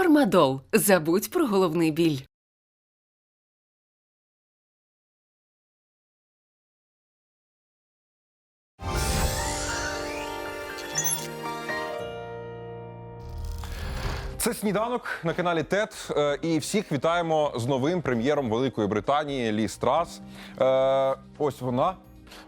Фармадол. Забудь про головний біль. Це сніданок на каналі ТЕТ. Е, І всіх вітаємо з новим прем'єром Великої Британії Лі Страс. Е, Ось вона.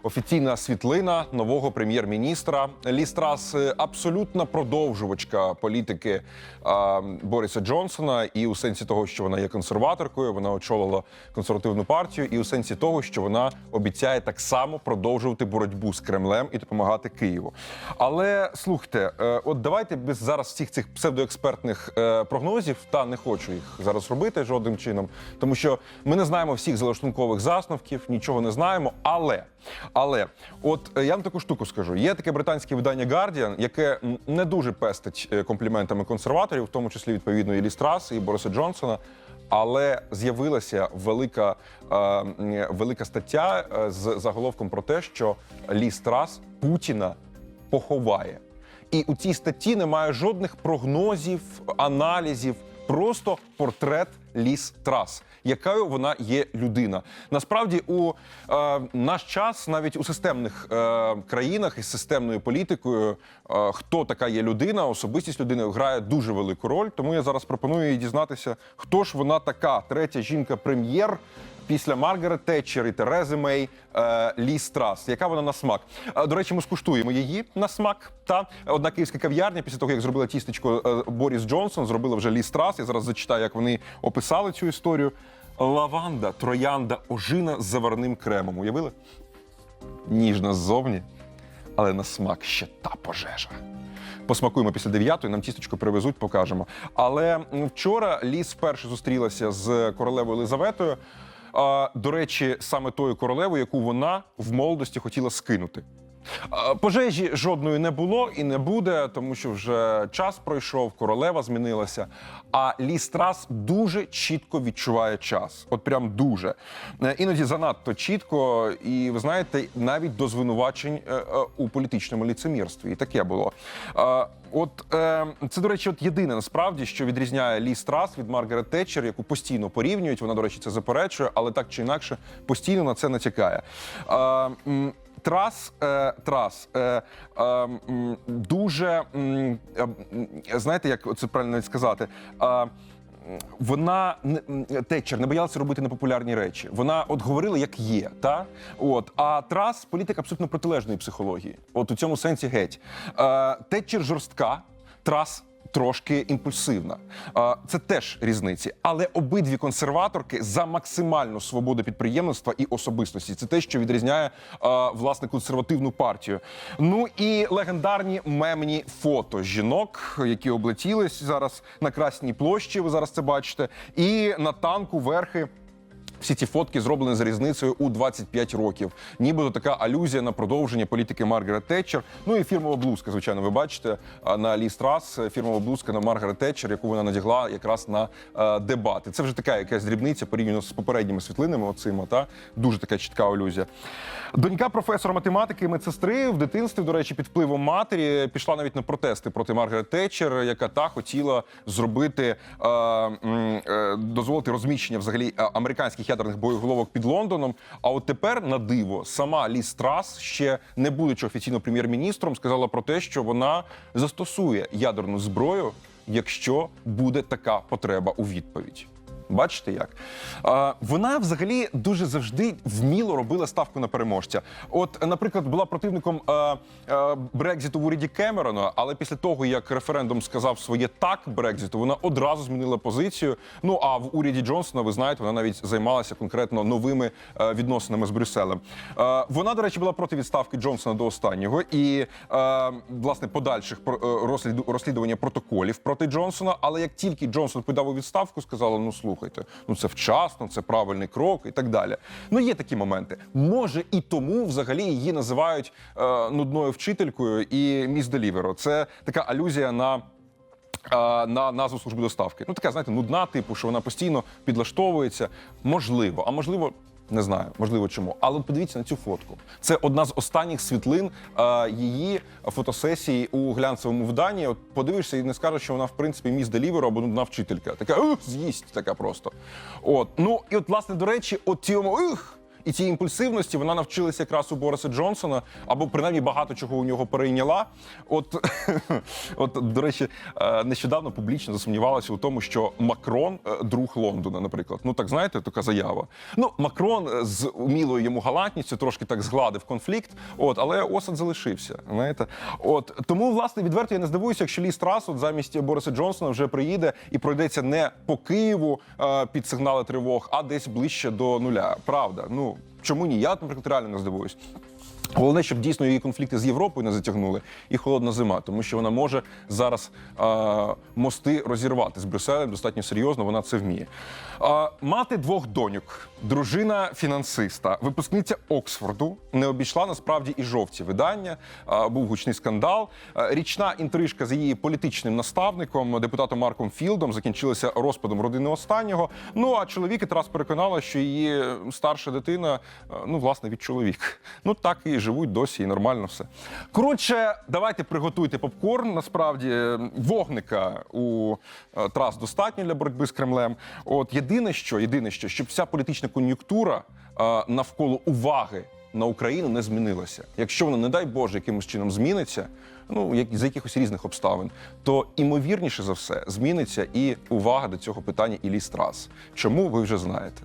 Офіційна світлина нового прем'єр-міністра Лі Страс е, абсолютна продовжувачка політики е, Бориса Джонсона, і у сенсі того, що вона є консерваторкою, вона очолила консервативну партію, і у сенсі того, що вона обіцяє так само продовжувати боротьбу з Кремлем і допомагати Києву. Але слухайте, е, от давайте без зараз всіх цих псевдоекспертних прогнозів, та не хочу їх зараз робити жодним чином, тому що ми не знаємо всіх залаштункових засновків, нічого не знаємо. Але але от е, я вам таку штуку скажу: є таке британське видання Guardian, яке не дуже пестить е, компліментами консерваторів, в тому числі відповідно і Лі і Бориса Джонсона. Але з'явилася велика, е, велика стаття е, з заголовком про те, що Лі Страс Путіна поховає. І у цій статті немає жодних прогнозів, аналізів, просто портрет Ліс Трас, якою вона є людина. Насправді, у е, наш час, навіть у системних е, країнах із системною політикою, е, хто така є людина, особистість людини грає дуже велику роль. Тому я зараз пропоную їй дізнатися, хто ж вона така, третя жінка-прем'єр. Після Маргарет Тетчер і Терези Мей е, Лі Страс. Яка вона на смак? Е, До речі, ми скуштуємо її на смак. Та одна київська кав'ярня, після того як зробила тістечко е, Боріс Джонсон, зробила вже Лі Страс. Я зараз зачитаю, як вони описали цю історію. Лаванда, троянда, ожина з заварним кремом. Уявили? Ніжна ззовні, але на смак ще та пожежа. Посмакуємо після дев'ятої, нам тістечко привезуть, покажемо. Але вчора Ліс вперше зустрілася з королевою Елизаветою. До речі, саме тою королевою, яку вона в молодості хотіла скинути. Пожежі жодної не було і не буде, тому що вже час пройшов, королева змінилася. А Ліс Трас дуже чітко відчуває час. От прям дуже. Е, Іноді занадто чітко, і ви знаєте, навіть до звинувачень е, е, у політичному ліцемірстві. І таке було. От це, до речі, от єдине насправді, що відрізняє Лі Страс від Маргарет Тетчер, яку постійно порівнюють. Вона, до речі, це заперечує, але так чи інакше постійно на це натякає. Трас, е, трас е, е, дуже е, знаєте, як це правильно сказати. Е, вона м, не боялася робити непопулярні речі. Вона от говорила, як є, та от а трас політик абсолютно протилежної психології. От у цьому сенсі геть. Тетчер жорстка, трас. Трошки імпульсивна, це теж різниці, але обидві консерваторки за максимальну свободу підприємництва і особистості. Це те, що відрізняє власне консервативну партію. Ну і легендарні мемні фото жінок, які облетілись зараз на Красній площі. Ви зараз це бачите, і на танку верхи. Всі ці фотки зроблені за різницею у 25 років. Нібито така алюзія на продовження політики Маргарет Тетчер. Ну і фірмова блузка, звичайно, ви бачите на Лі Страс. е, Фірмова блузка на Маргарет Тетчер, яку вона надягла якраз на е, дебати. Це вже така якась дрібниця порівняно з попередніми світлинами. Оцима та дуже така чітка алюзія. Донька професора математики і медсестри в дитинстві, до речі, під впливом матері пішла навіть на протести проти Маргарет Тетчер, яка та хотіла зробити е, е, дозволити розміщення взагалі е, американських ядерних боєголовок під Лондоном. А от тепер на диво сама Лі Страс, ще не будучи офіційно прем'єр-міністром, сказала про те, що вона застосує ядерну зброю, якщо буде така потреба у відповідь. Бачите як? А, вона взагалі дуже завжди вміло робила ставку на переможця. От, наприклад, була противником е, е, Брекзиту в уряді Кемерона, але після того, як референдум сказав своє так Брекзиту, вона одразу змінила позицію. Ну а в уряді Джонсона, ви знаєте, вона навіть займалася конкретно новими е, відносинами з Брюсселем. Е, вона, до речі, була проти відставки Джонсона до останнього і е, власне подальших розслідування протоколів проти Джонсона. Але як тільки Джонсон подав у відставку, сказала: ну слухайте, ну це вчасно, це правильний крок і так далі. Ну є такі моменти. Може і тому взагалі її називають е, нудною вчителькою і міс Деліверо. Це така алюзія на. е, На назву служби доставки. Ну, така, знаєте, нудна, типу, що вона постійно підлаштовується. Можливо, а можливо, Не знаю, можливо, чому. Але подивіться на цю фотку. Це одна з останніх світлин е, її фотосесії у глянцевому вданні. От подивишся і не скажеш, що вона в принципі міс деліверу або нудна вчителька. Така ух, з'їсть така просто. От ну і от, власне, до речі, от цьому ух. І цій імпульсивності вона навчилася якраз у Бориса Джонсона, або принаймні багато чого у нього перейняла. От, от до речі, е, нещодавно публічно засумнівалася у тому, що Макрон е, друг Лондона, наприклад. Ну так знаєте, така заява. Ну, Макрон е, з умілою йому галантністю трошки так згладив конфлікт, от, але осад залишився. Знаєте, от тому, власне, відверто я не здивуюся, якщо Лі Страс от замість Бориса Джонсона вже приїде і пройдеться не по Києву під сигнали тривог, а десь ближче до нуля. Правда, ну чому ні? Я, наприклад, реально не здивуюсь. Головне, щоб дійсно її конфлікти з Європою не затягнули, і холодна зима, тому що вона може зараз е, мости розірвати з Брюсселем достатньо серйозно. Вона це вміє. Е, мати двох доньок, дружина фінансиста, випускниця Оксфорду, не обійшла насправді і жовті видання. Е, був гучний скандал. Е, річна інтрижка з її політичним наставником, депутатом Марком Філдом, закінчилася розпадом родини останнього. Ну а чоловік якраз переконала, що її старша дитина, ну власне, від чоловіка. Ну так і живуть досі, і нормально все. Коротше, давайте приготуйте попкорн. Насправді е, вогника у е, трас достатньо для боротьби з Кремлем. От єдине, що єдине, що щоб вся політична кон'юнктура е, навколо уваги на Україну не змінилася. Якщо вона, не дай Боже, якимось чином зміниться, ну як з якихось різних обставин, то імовірніше за все зміниться і увага до цього питання і ліс трас. Чому ви вже знаєте?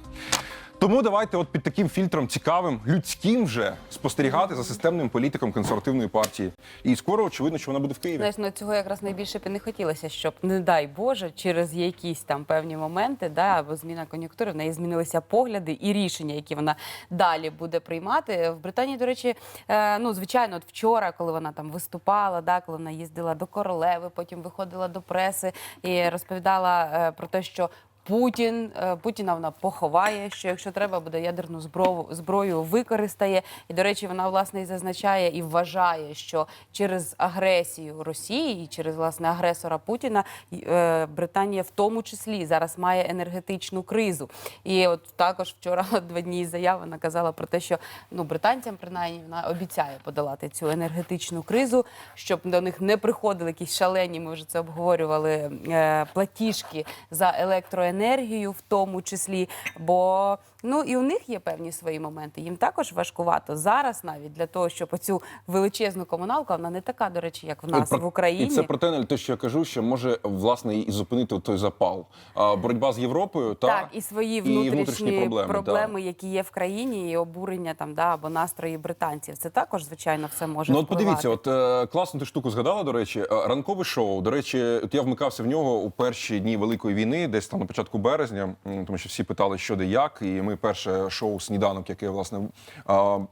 Тому давайте, от під таким фільтром цікавим, людським вже спостерігати за системним політиком консервативної партії. І скоро очевидно, що вона буде в Києві. Знаєш, ну цього якраз найбільше б не хотілося, щоб, не дай Боже, через якісь там певні моменти, да, або зміна кон'юнктури, в неї змінилися погляди і рішення, які вона далі буде приймати. В Британії, до речі, е, ну звичайно, от вчора, коли вона там виступала, да, коли вона їздила до королеви, потім виходила до преси і розповідала е, про те, що. Путін е, Путіна вона поховає, що якщо треба буде ядерну зброю, зброю використає. І до речі, вона власне і зазначає і вважає, що через агресію Росії і через власне агресора Путіна е, Британія в тому числі зараз має енергетичну кризу. І от також вчора два дні заяви вона казала про те, що ну британцям принаймні вона обіцяє подолати цю енергетичну кризу, щоб до них не приходили якісь шалені. Ми вже це обговорювали е, платіжки за електроенергію, в тому числі. Бо ну і у них є певні свої моменти. Їм також важкувато зараз, навіть для того, щоб оцю величезну комуналку, вона не така, до речі, як в нас Про- в Україні. І це про те, те, що я кажу, що може власне і зупинити той запал. А, боротьба з Європою та Так, і свої внутрішні, внутрішні проблеми, проблеми, які є в країні, і обурення там да або настрої британців. Це також звичайно все може Ну, от впливати. подивіться, от е, класну ти штуку згадала, до речі, Е, ранкове шоу. До речі, от я вмикався в нього у перші дні Великої війни, десь там на початку березня, тому що всі питали, що де як. І ми перше шоу Сніданок, яке власне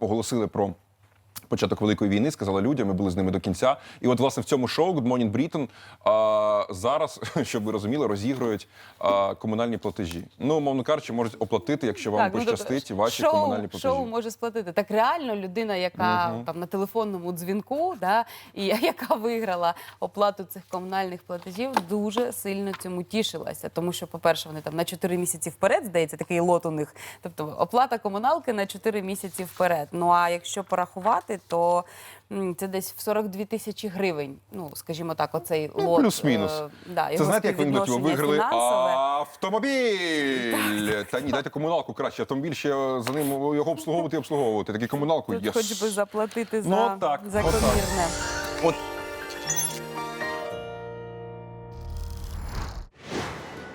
оголосили про. Початок великої війни сказала людям, ми були з ними до кінця. І от власне в цьому шоу Good Morning Britain а, зараз, щоб ви розуміли, розігрують а, комунальні платежі. Ну, мовно кажучи, можуть оплатити, якщо вам ну, пощастить, тобто, ваші шоу, комунальні платежі. Шоу може сплатити. Так реально людина, яка там на телефонному дзвінку, да, і яка виграла оплату цих комунальних платежів, дуже сильно цьому тішилася. Тому що, по-перше, вони там на 4 місяці вперед, здається, такий лот у них. Тобто оплата комуналки на 4 місяці вперед. Ну а якщо порахувати, то це десь в 42 тисячі гривень. Ну, скажімо так, оцей Ну, лот. плюс-мінус. е, да, Це його знаєте, як він до цього виграли фінансове. автомобіль. Та ні, дайте комуналку краще. Автомобіль ще за ним його обслуговувати і обслуговувати. Такі комуналку Тут єс. хоч би заплатити за, Ну, так, за отак. комірне. От